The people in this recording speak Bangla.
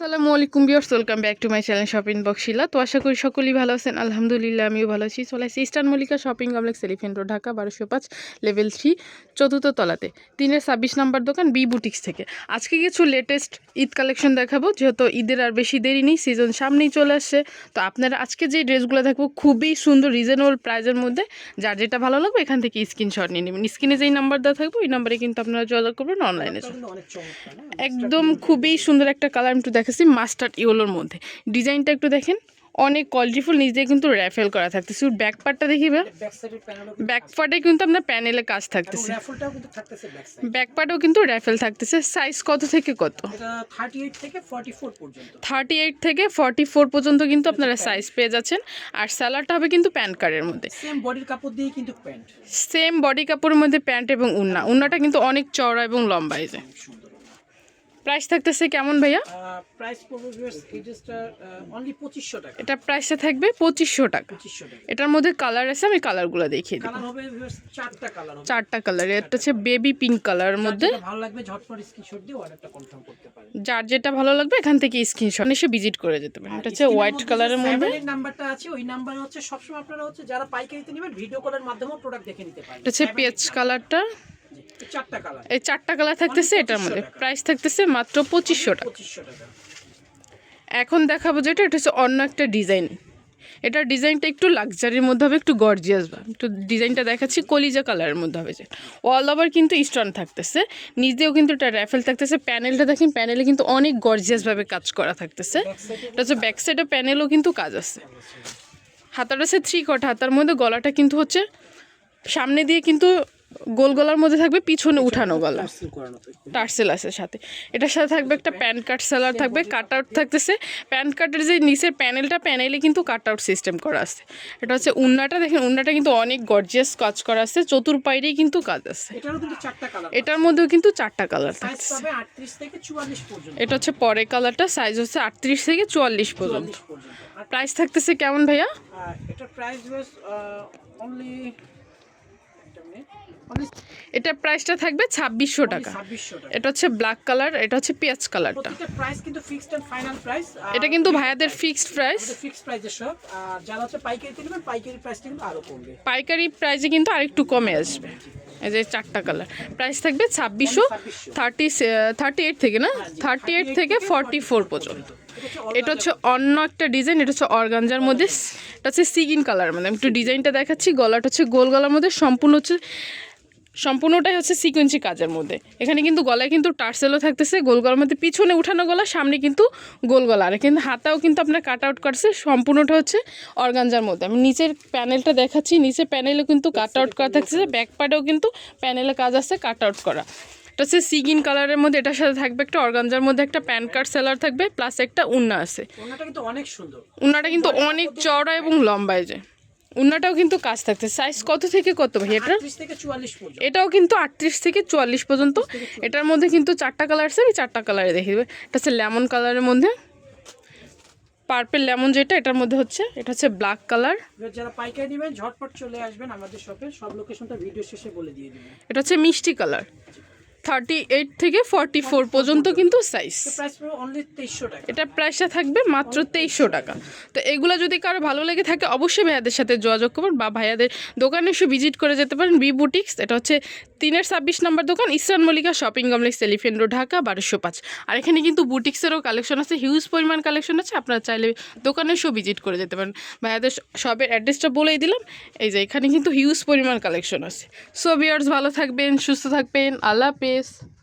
আসসালামু আলাইকুম viewers welcome back to my channel shopping বক্সিলা তো আশা করি সকলেই ভালো আছেন। আলহামদুলিল্লাহ আমিও ভালো আছি। চলে আসি Eastern Mallika Shopping Complex Elephant Road Dhaka বারোশো পাঁচ লেভেল থ্রি চতুর্থ তলাতে। তিনের ছাব্বিশ নাম্বার দোকান বি বুটিক্স থেকে। আজকে কিছু লেটেস্ট ঈদ কালেকশন দেখাবো যেহেতু ঈদের আর বেশি দেরি নেই সিজন সামনেই চলে আসছে। তো আপনারা আজকে যে ড্রেসগুলো দেখব খুবই সুন্দর রিজনেবল প্রাইজের মধ্যে যার যেটা ভালো লাগবে এখান থেকে স্ক্রিনশট নিয়ে নেবেন। স্ক্রিনে যেই নাম্বার দেওয়া থাকব ওই নাম্বারে কিন্তু আপনারা যোগাযোগ করবেন অনলাইনে একদম খুবই সুন্দর একটা কালার আমি একটু দেখাচ্ছি মাস্টার্ড ইয়েলোর মধ্যে। ডিজাইনটা একটু দেখেন অনেক কোয়ালিটিফুল নিচ দিয়ে কিন্তু র্যাফেল করা থাকতেছে। ব্যাক পার্টটা দেখিবে ব্যাক পার্টে কিন্তু আপনার প্যানেলে কাজ থাকতেছে। ব্যাক পার্টেও কিন্তু র্যাফেল থাকতেছে। সাইজ কত থেকে কত? থেকে থার্টি এইট থেকে ফর্টি ফোর পর্যন্ত কিন্তু আপনারা সাইজ পেয়ে যাচ্ছেন। আর স্যালাডটা হবে কিন্তু প্যান্ট কার্ডের মধ্যে। সেম বডির কাপড় দিয়ে কিন্তু প্যান্ট সেম বডি কাপড়ের মধ্যে প্যান্ট এবং উন্না। উন্নাটা কিন্তু অনেক চওড়া এবং লম্বা এই যে। প্রাইস থাকতেছে কেমন ভাইয়া? প্রাইস অনলি 2500 টাকা। এটা প্রাইসটা থাকবে পঁচিশশো টাকা। 2500 টাকা। এটার মধ্যে কালার আছে আমি কালারগুলো দেখিয়ে দিই। কালার হবে ভিউয়ার্স চারটা কালার হবে। চারটা কালার এটা হচ্ছে বেবি পিঙ্ক কালারের মধ্যে। ভালো লাগবে ঝটপট স্ক্রিনশট দিয়ে অর্ডারটা কনফার্ম করতে পারেন। যার যেটা ভালো লাগবে এখান থেকে স্ক্রিনশট এসে ভিজিট করে যেতে পারেন এটা হচ্ছে হোয়াইট কালারের মধ্যে। নাম্বারটা আছে ওই নাম্বার হচ্ছে সবসময় আপনারা হচ্ছে যারা পাইকারিতে নেবেন ভিডিও কলের মাধ্যমেও প্রোডাক্ট দেখে নিতে পারেন। এটা হচ্ছে পেঁয়াজ কালারটা। এই চারটা কালার কালার থাকতেছে এটার মধ্যে। প্রাইস থাকতেছে মাত্র পঁচিশশো টাকা। এখন দেখাবো যেটা এটা হচ্ছে অন্য একটা ডিজাইন এটার ডিজাইনটা একটু লাক্সারির মধ্যে হবে একটু গর্জিয়াস বা। একটু ডিজাইনটা দেখাচ্ছি কলিজা কালারের মধ্যে হবে যে অল ওভার কিন্তু স্টোন থাকতেছে। নিজেও কিন্তু এটা র্যাফেল থাকতেছে। প্যানেলটা দেখেন প্যানেলে কিন্তু অনেক গর্জিয়াসভাবে কাজ করা থাকতেছে। এটা হচ্ছে ব্যাক সাইডে প্যানেলও কিন্তু কাজ আছে। হাতাটা আছে। থ্রি কট হাতার মধ্যে গলাটা কিন্তু হচ্ছে সামনে দিয়ে কিন্তু গোল গলার মধ্যে থাকবে পিছনে উঠানো গলা। টার্সেল আছে সাথে। এটার সাথে থাকবে একটা প্যান কাট সেলার থাকবে কাট আউট থাকতেছে। প্যান কাটের যে নিচের প্যানেলটা প্যানেলে কিন্তু কাট আউট সিস্টেম করা আছে। এটা হচ্ছে উন্নাটা দেখেন উন্নাটা কিন্তু অনেক গর্জিয়াস কাজ করা আছে চতুর্পাইরেই কিন্তু কাজ আছে। কিন্তু চারটা এটার মধ্যেও কিন্তু চারটা কালার থাকছে। পাবে 38 থেকে 44 এটা হচ্ছে পরের কালারটা সাইজ হচ্ছে আটত্রিশ থেকে চুয়াল্লিশ পর্যন্ত। 44 প্রাইস থাকতেছে কেমন ভাইয়া? এটার প্রাইস অনলি এটার প্রাইসটা থাকবে ছাব্বিশশো টাকা। এটা হচ্ছে ব্ল্যাক কালার এটা হচ্ছে পেঁয়াজ কালারটা প্রাইস কিন্তু ফিক্সড এন্ড ফাইনাল প্রাইস এটা কিন্তু ভাইয়াদের ফিক্সড প্রাইস ফিক্সড প্রাইসের সব আর যারা হচ্ছে পাইকারিতে নেবেন পাইকারি প্রাইসটা কিন্তু আরও কমবে। পাইকারি প্রাইসে কিন্তু আরেকটু কমে আসবে। এই যে চারটা কালার প্রাইস থাকবে ছাব্বিশশো থার্টি থার্টি এইট থেকে না? থার্টি এইট থেকে ফর্টি ফোর পর্যন্ত। এটা হচ্ছে অন্য একটা ডিজাইন এটা হচ্ছে অর্গানজার মধ্যে এটা হচ্ছে সিগিন কালার মানে একটু ডিজাইনটা দেখাচ্ছি, গলাটা হচ্ছে গোল গলার মধ্যে, সম্পূর্ণ হচ্ছে, সম্পূর্ণটাই হচ্ছে সিকোয়েন্সি কাজের মধ্যে। এখানে কিন্তু গলায় কিন্তু টার্সেলও থাকতেছে, গোল গলার মধ্যে পিছনে উঠানো গলা, সামনে কিন্তু গোল গলা। আর কিন্তু হাতাও কিন্তু আপনার কাট আউট করছে, সম্পূর্ণটা হচ্ছে অর্গানজার মধ্যে। আমি নিচের প্যানেলটা দেখাচ্ছি নিচের প্যানেলে কিন্তু কাট আউট করা থাকতেছে ব্যাক পার্টেও কিন্তু প্যানেলে কাজ আছে কাট আউট করা। এটা হচ্ছে সিগিন কালারের মধ্যে এটার সাথে থাকবে একটা অর্গানজার মধ্যে একটা প্যান কার্ড সেলার থাকবে প্লাস একটা উন্না আছে। কিন্তু অনেক সুন্দর। উন্নাটা কিন্তু অনেক চওড়া এবং লম্বায় যায় উন্নাটাও কিন্তু কাজ থাকছে। সাইজ কত থেকে কত ভাই এটা? 38 থেকে 44 পর্যন্ত। এটাও কিন্তু আটত্রিশ থেকে চুয়াল্লিশ পর্যন্ত। এটার মধ্যে কিন্তু চারটা কালার আছে আমি চারটা কালারে দেখে দেবে। এটা হচ্ছে লেমন কালারের মধ্যে। পার্পেল লেমন যেটা এটার মধ্যে হচ্ছে এটা হচ্ছে ব্ল্যাক কালার যারা পাইকারি নেবেন ঝটপট চলে আসবেন আমাদের শপে সব লোকেশনটা ভিডিও শেষে বলে দিয়ে দিবেন এটা হচ্ছে মিষ্টি কালার থার্টি এইট থেকে ফর্টি ফোর পর্যন্ত কিন্তু সাইজ প্রাইস পড়বে অনলি 2300 টাকা। এটার প্রাইসটা থাকবে মাত্র তেইশশো টাকা। তো এগুলো যদি কারও ভালো লেগে থাকে অবশ্যই ভাইয়াদের সাথে যোগাযোগ করবেন বা ভাইয়াদের দোকানে এসে ভিজিট করে যেতে পারেন বি বুটিক্স এটা হচ্ছে তিনের ছাব্বিশ নম্বর দোকান Eastern Mallika Shopping Complex Elephant Road Dhaka বারোশো পাঁচ। আর এখানে কিন্তু বুটিক্সেরও কালেকশন আছে হিউজ পরিমাণ কালেকশন আছে। আপনারা চাইলে দোকানে এসেও ভিজিট করে যেতে পারেন। ভাইয়াদের শপের অ্যাড্রেসটা বলেই দিলাম। এই যে এখানে কিন্তু হিউজ পরিমাণ কালেকশন আছে। সো বিয়ার্স ভালো থাকবেন সুস্থ থাকবেন আল্লাহ হাফেজ। guys.